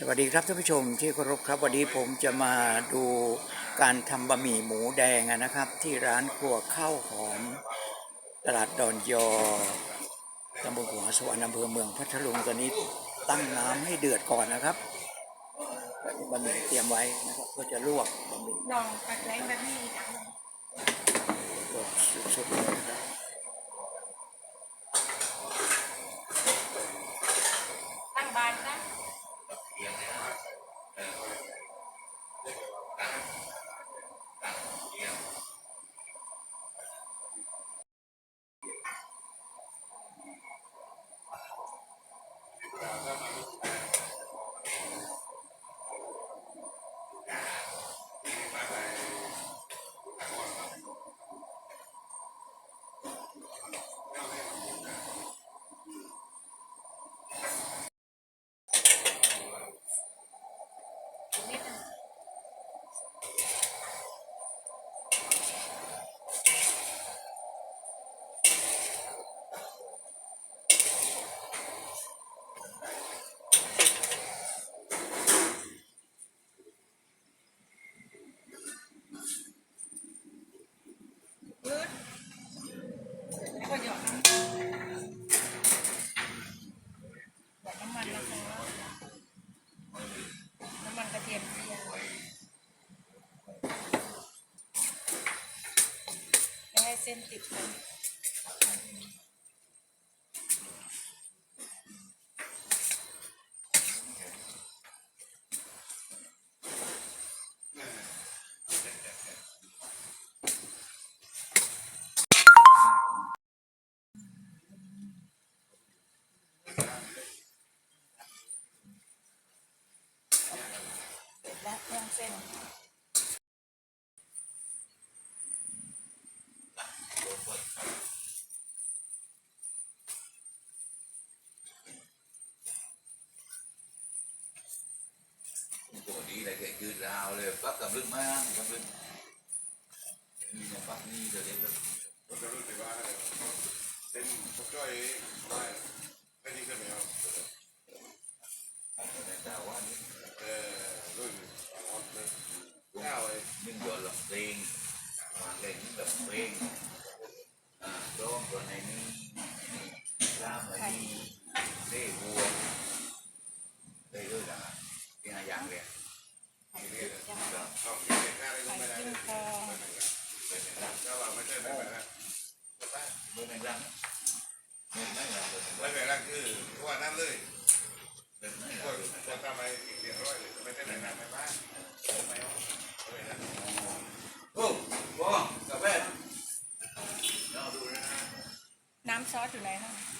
สวัสดีครับท่านผู้ชมที่เคารพครับวันนี้ผมจะมาดูการทำบะหมี่หมูแดงอะนะครับ ที่ร้านครัวข้าวหอม ตลาดดอนยอตำบลหัวสวรรค์อำเภอเมืองพัทลุงตอนนี้ตั้งน้ำให้เดือดก่อนนะครับบะหมี่เตรียมไว้นะครับเพื่อจะลวกบะหมี่ลองปัดแรงแบบนี้อีกครั้งลวกสุดๆเลยนะครับ ตั้งบานนะ ยืดแล้วก็หยอดน้ำหยอดน้ำมันนะคะน้ำมันกระเทียมเจียว ไม่ให้เส้นติดกัน เสร็จแล้วย่างเส้น ตัวนี้ อะไรแกยืดราวเลยปักกับลึกมากกับลึกนี่มาปักนี่เดี๋ยวเดี๋ยวก็จะรู้สึกว่าเป็นพวกย่อยได้ไม่ดีขึ้นไหมครับแต่ว่านี่เออรุ่นอ่อนเลยเก้าเลยนึ่งหยดหลอกเพลงมาเล่นแบบเพลงอ่าร้องตัวไหนนี่ล่ามอะไรนี่ล่บัวเล่ด้วยนะที่หาอย่างเลย เอาเก็บค่า ได้ก็ไข่ไม่ได้กิ้งคอถ้าเรไม่ใช่ไม่แบบนั้นเบอร์ไหนรังเบอร์ไรไม่แบบนั้นคือว่านั่นเลยเบองทำไรอีกเสียร้อยเลยไม่ใช่แบบนั้นไม่บ้านไม่เอาไม่ได้โอ้ว้ากาแฟน้ำซอสอยู่ไหนคะ